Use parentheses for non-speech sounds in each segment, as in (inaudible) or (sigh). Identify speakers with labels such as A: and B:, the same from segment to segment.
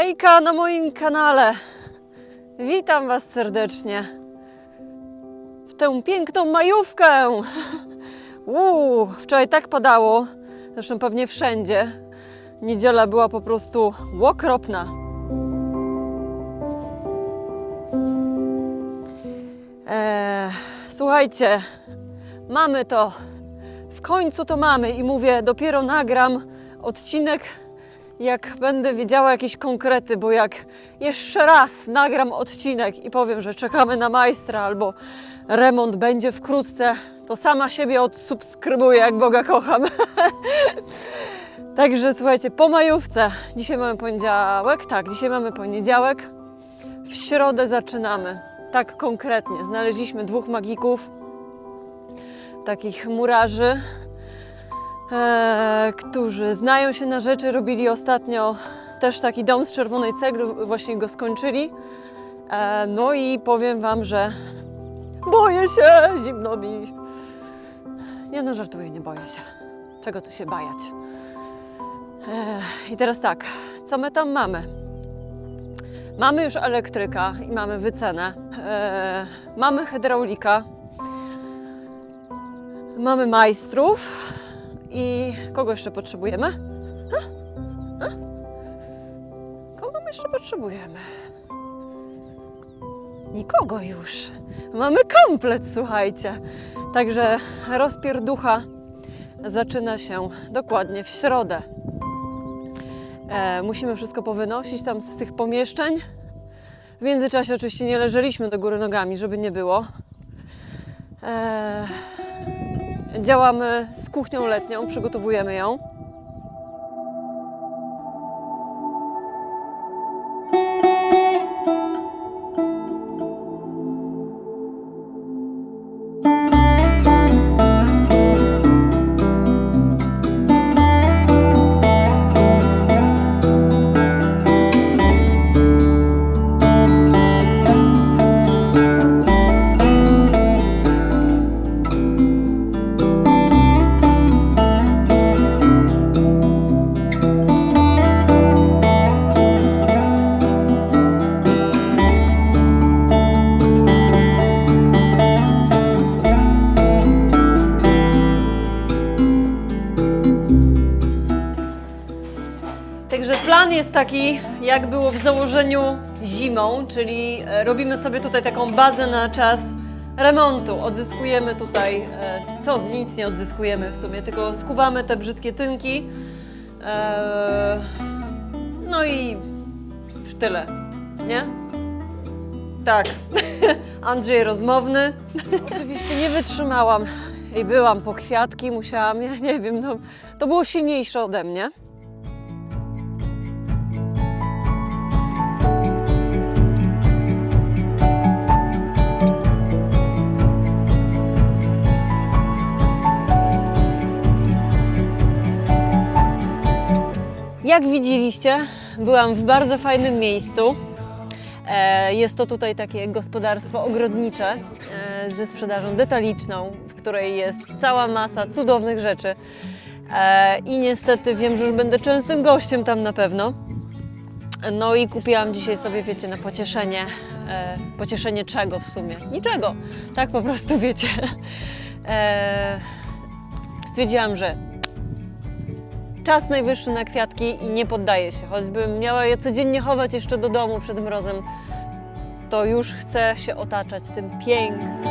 A: Hejka na moim kanale. Witam Was serdecznie w tę piękną majówkę. Wczoraj tak padało, zresztą pewnie wszędzie. Niedziela była po prostu okropna. Eee, słuchajcie, mamy to. W końcu to mamy i mówię, dopiero nagram odcinek, jak będę wiedziała jakieś konkrety, bo jak jeszcze raz nagram odcinek i powiem, że czekamy na majstra albo remont będzie wkrótce, to sama siebie odsubskrybuję, jak Boga kocham. (laughs) Także słuchajcie, po majówce, dzisiaj mamy poniedziałek, tak, dzisiaj mamy poniedziałek, w środę zaczynamy, tak konkretnie. Znaleźliśmy dwóch magików, takich murarzy, e, którzy znają się na rzeczy, robili ostatnio też taki dom z czerwonej cegły, właśnie go skończyli. E, no i powiem Wam, że boję się, zimno mi. Nie no, żartuję, nie boję się. Czego tu się bajać? E, I teraz tak, co my tam mamy? Mamy już elektryka i mamy wycenę. Mamy hydraulika. Mamy majstrów. I kogo jeszcze potrzebujemy? Kogo my jeszcze potrzebujemy? Nikogo już. Mamy komplet, słuchajcie. Także rozpierducha zaczyna się dokładnie w środę. E, musimy wszystko powynosić tam z tych pomieszczeń. W międzyczasie oczywiście nie leżeliśmy do góry nogami, żeby nie było. E, działamy z kuchnią letnią, przygotowujemy ją. Taki, jak było w założeniu zimą, czyli e, robimy sobie tutaj taką bazę na czas remontu. Odzyskujemy tutaj, e, co nic nie odzyskujemy w sumie, tylko skuwamy te brzydkie tynki. E, No i tyle, nie? Tak. (laughs) Andrzej rozmowny. (laughs) Oczywiście nie wytrzymałam i byłam po kwiatki, musiałam, ja nie wiem, no, to było silniejsze ode mnie. Jak widzieliście, byłam w bardzo fajnym miejscu. E, Jest to tutaj takie gospodarstwo ogrodnicze e, ze sprzedażą detaliczną, w której jest cała masa cudownych rzeczy. E, I niestety wiem, że już będę częstym gościem tam na pewno. No i kupiłam dzisiaj sobie, wiecie, na pocieszenie. Pocieszenie czego w sumie? Niczego. Tak po prostu wiecie. Stwierdziłam, że czas najwyższy na kwiatki i nie poddaję się. Choćbym miała je codziennie chować jeszcze do domu przed mrozem, to już chcę się otaczać tym pięknym.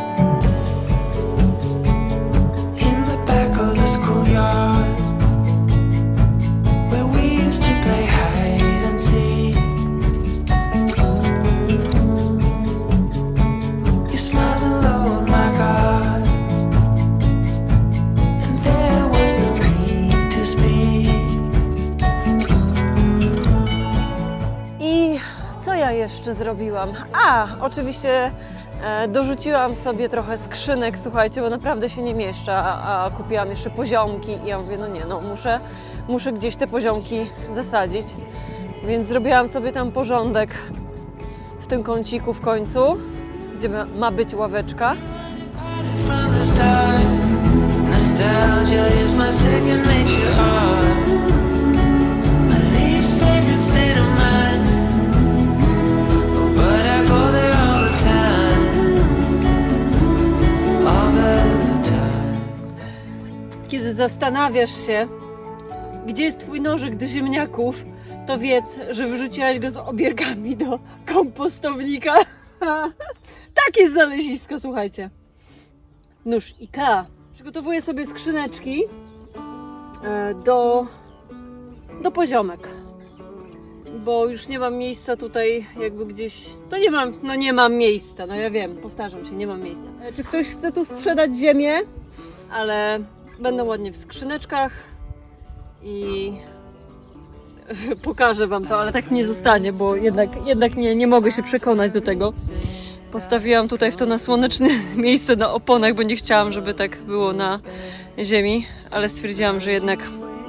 B: In the back of the schoolyard
A: A, oczywiście e, dorzuciłam sobie trochę skrzynek, słuchajcie, bo naprawdę się nie mieszczę, a, a kupiłam jeszcze poziomki i ja mówię, no nie, no muszę, muszę gdzieś te poziomki zasadzić. Więc zrobiłam sobie tam porządek w tym kąciku w końcu, gdzie ma- być ławeczka.
B: Nostalgia is my second nature My least favorite state of
C: Kiedy zastanawiasz się, gdzie jest twój nożyk do ziemniaków, to wiedz, że wyrzuciłaś go z obiergami do kompostownika. (laughs) Takie znalezisko, słuchajcie. Nóż IKEA. Przygotowuję sobie skrzyneczki e, do, do poziomek. Bo już nie mam miejsca tutaj, jakby gdzieś. To nie mam, no nie mam miejsca, no ja wiem, powtarzam się, nie mam miejsca. E, Czy ktoś chce tu sprzedać ziemię? Ale będą ładnie w skrzyneczkach i (laughs) pokażę Wam to, ale tak nie zostanie, bo jednak, jednak nie, nie mogę się przekonać do tego. Postawiłam tutaj w to na słoneczne (laughs) miejsce na oponach, bo nie chciałam, żeby tak było na ziemi, ale stwierdziłam, że jednak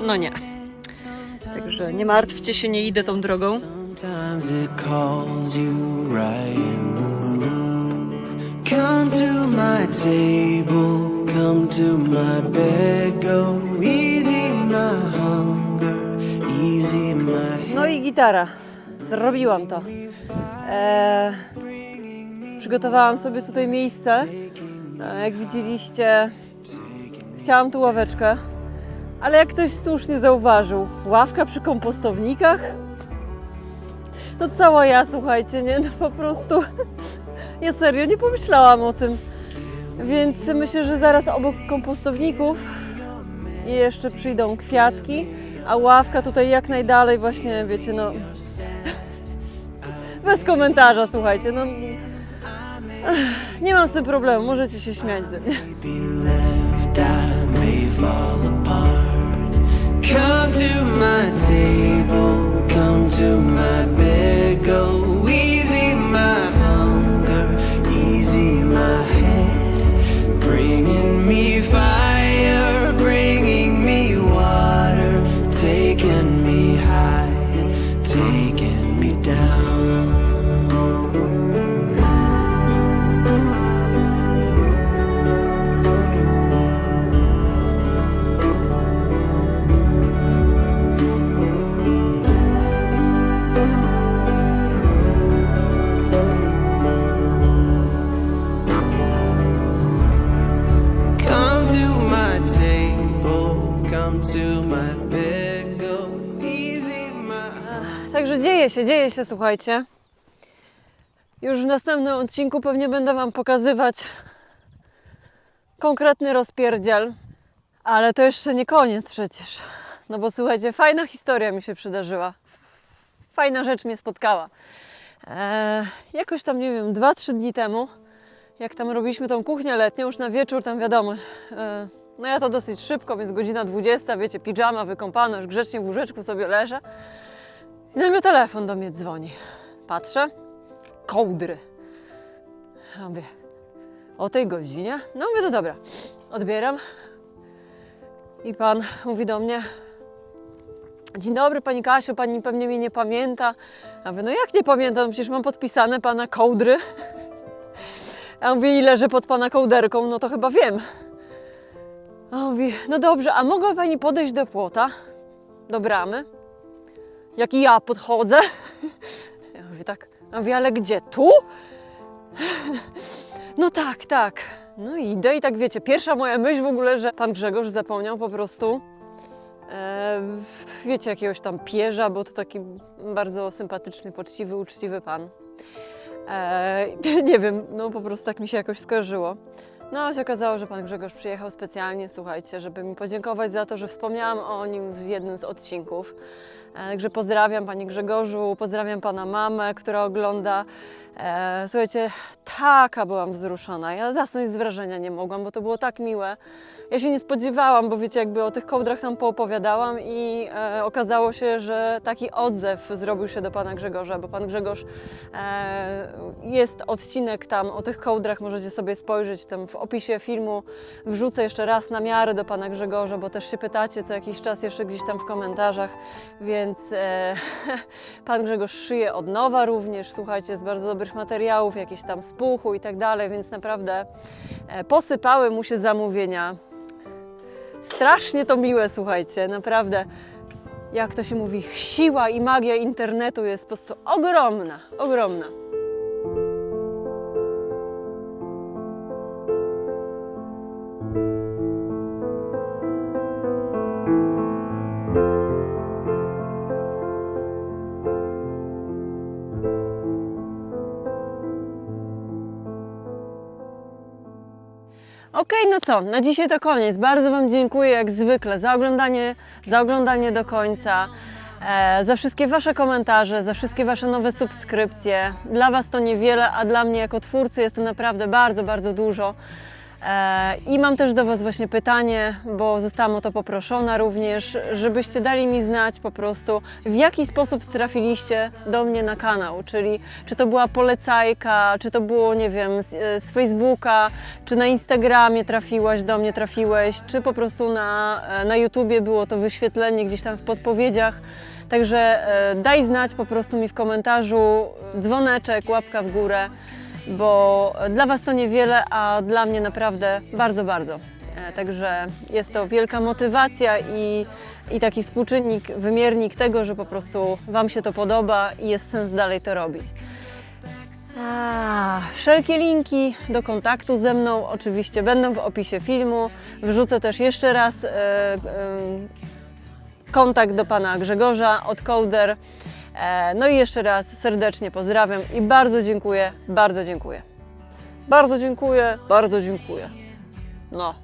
C: no nie. Także nie martwcie się, nie idę tą drogą.
B: Come to my table, come to my bed, go easy my hunger, easy my
A: No i gitara. Zrobiłam to. Eee, przygotowałam sobie tutaj miejsce. E, jak widzieliście, chciałam tu ławeczkę, ale jak ktoś słusznie zauważył, ławka przy kompostownikach? No cała ja, słuchajcie, nie? No po prostu (laughs) ja serio nie pomyślałam o tym. Więc myślę, że zaraz obok kompostowników jeszcze przyjdą kwiatki, a ławka tutaj jak najdalej właśnie, wiecie, no... (laughs) Bez komentarza, słuchajcie, no... Nie mam z tym problemu, możecie się śmiać ze mnie.
B: Come to my table, come to my
A: Także dzieje się, dzieje się, słuchajcie. Już w następnym odcinku pewnie będę Wam pokazywać konkretny rozpierdziel, ale to jeszcze nie koniec przecież. No bo słuchajcie, fajna historia mi się przydarzyła. Fajna rzecz mnie spotkała. Eee, jakoś tam, nie wiem, 2-3 dni temu, jak tam robiliśmy tą kuchnię letnią, już na wieczór tam wiadomo. E, no ja to dosyć szybko, więc godzina 20, wiecie, piżama wykąpana, już grzecznie w łóżeczku sobie leżę. I nagle telefon do mnie dzwoni. Patrzę, kołdry. Ja mówię, o tej godzinie? No mówię, to dobra. Odbieram. I pan mówi do mnie, dzień dobry pani Kasiu, pani pewnie mnie nie pamięta. Ja mówię, no jak nie pamiętam, przecież mam podpisane pana kołdry. Ja mówię, i leżę pod pana kołderką, no to chyba wiem. A on mówi, no dobrze, a mogła pani podejść do płota, do bramy? Jak ja podchodzę. (laughs) Ja mówię tak, ja mówię, ale gdzie? Tu? (laughs) No tak, tak. No i idę i tak wiecie, pierwsza moja myśl w ogóle, że pan Grzegorz zapomniał po prostu e, wiecie, jakiegoś tam pierza, bo to taki bardzo sympatyczny, poczciwy, uczciwy pan. E, (laughs) nie wiem, no po prostu tak mi się jakoś skojarzyło. No, a się okazało, że pan Grzegorz przyjechał specjalnie, słuchajcie, żeby mi podziękować za to, że wspomniałam o nim w jednym z odcinków. Także pozdrawiam Panie Grzegorzu, pozdrawiam Pana mamę, która ogląda. E, słuchajcie, taka byłam wzruszona. Ja zasnąć z wrażenia nie mogłam, bo to było tak miłe. Ja się nie spodziewałam, bo wiecie, jakby o tych kołdrach tam poopowiadałam i e, okazało się, że taki odzew zrobił się do Pana Grzegorza, bo Pan Grzegorz e, jest odcinek tam o tych kołdrach, możecie sobie spojrzeć tam w opisie filmu. Wrzucę jeszcze raz na miarę do Pana Grzegorza, bo też się pytacie co jakiś czas jeszcze gdzieś tam w komentarzach, więc e, (laughs) Pan Grzegorz szyje od nowa również, słuchajcie, z bardzo dobrych materiałów, jakieś tam z puchu i tak dalej, więc naprawdę e, posypały mu się zamówienia. Strasznie to miłe, słuchajcie, naprawdę. Jak to się mówi, siła i magia internetu jest po prostu ogromna, ogromna. Okej, no co, na dzisiaj to koniec. Bardzo Wam dziękuję jak zwykle za oglądanie, za oglądanie do końca, e, za wszystkie Wasze komentarze, za wszystkie Wasze nowe subskrypcje. Dla Was to niewiele, a dla mnie jako twórcy jest to naprawdę bardzo, bardzo dużo. E, I mam też do Was właśnie pytanie, bo zostałam o to poproszona również, żebyście dali mi znać po prostu, w jaki sposób trafiliście do mnie na kanał, czyli czy to była polecajka, czy to było, nie wiem, z, e, Facebooka, czy na Instagramie trafiłaś do mnie, trafiłeś, czy po prostu na, e, na YouTubie było to wyświetlenie gdzieś tam w podpowiedziach. Także daj znać po prostu mi w komentarzu, dzwoneczek, łapka w górę bo dla Was to niewiele, a dla mnie naprawdę bardzo, bardzo. E, Także jest to wielka motywacja i, i taki współczynnik, wymiernik tego, że po prostu Wam się to podoba i jest sens dalej to robić. A, wszelkie linki do kontaktu ze mną oczywiście będą w opisie filmu. Wrzucę też jeszcze raz e, e, kontakt do pana Grzegorza od Coder. E, No i jeszcze raz serdecznie pozdrawiam i bardzo dziękuję, bardzo dziękuję. Bardzo dziękuję, bardzo dziękuję. No.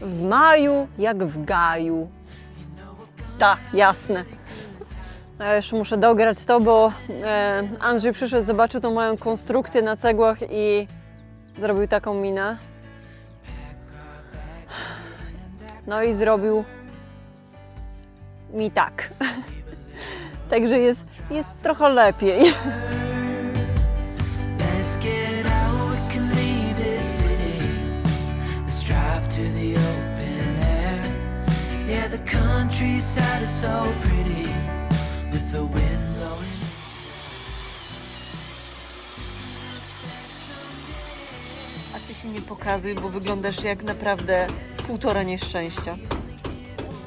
A: W maju jak w gaju. Tak, jasne. Ja jeszcze muszę dograć to, bo e, Andrzej przyszedł, zobaczył tą moją konstrukcję na cegłach i zrobił taką minę. No i zrobił mi tak. (laughs) Także jest, jest trochę lepiej.
C: A ty się nie pokazuj, bo wyglądasz jak naprawdę półtora nieszczęścia.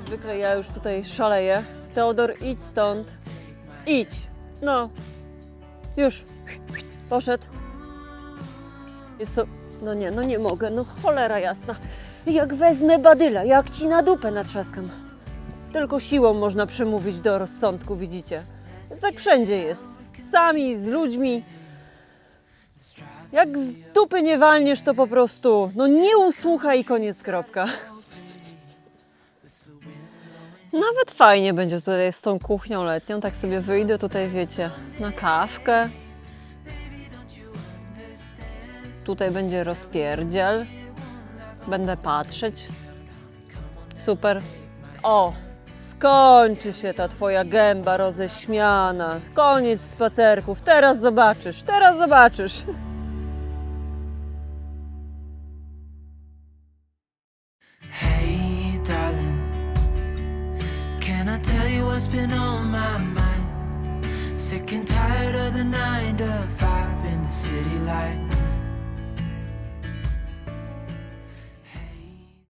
A: Zwykle ja już tutaj szaleję. Teodor, idź stąd. Idź. No. Już. Poszedł. Jest so... No nie, no nie mogę. No cholera jasna. Jak wezmę badyla, jak ci na dupę natrzaskam. Tylko siłą można przemówić do rozsądku, widzicie. Tak wszędzie jest. Z psami, z ludźmi. Jak z dupy nie walniesz, to po prostu, no nie usłuchaj i koniec, kropka. Nawet fajnie będzie tutaj z tą kuchnią letnią, tak sobie wyjdę tutaj, wiecie, na kawkę. Tutaj będzie rozpierdziel. Będę patrzeć. Super. O, skończy się ta twoja gęba roześmiana. Koniec spacerków. Teraz zobaczysz, teraz zobaczysz.
B: city lights.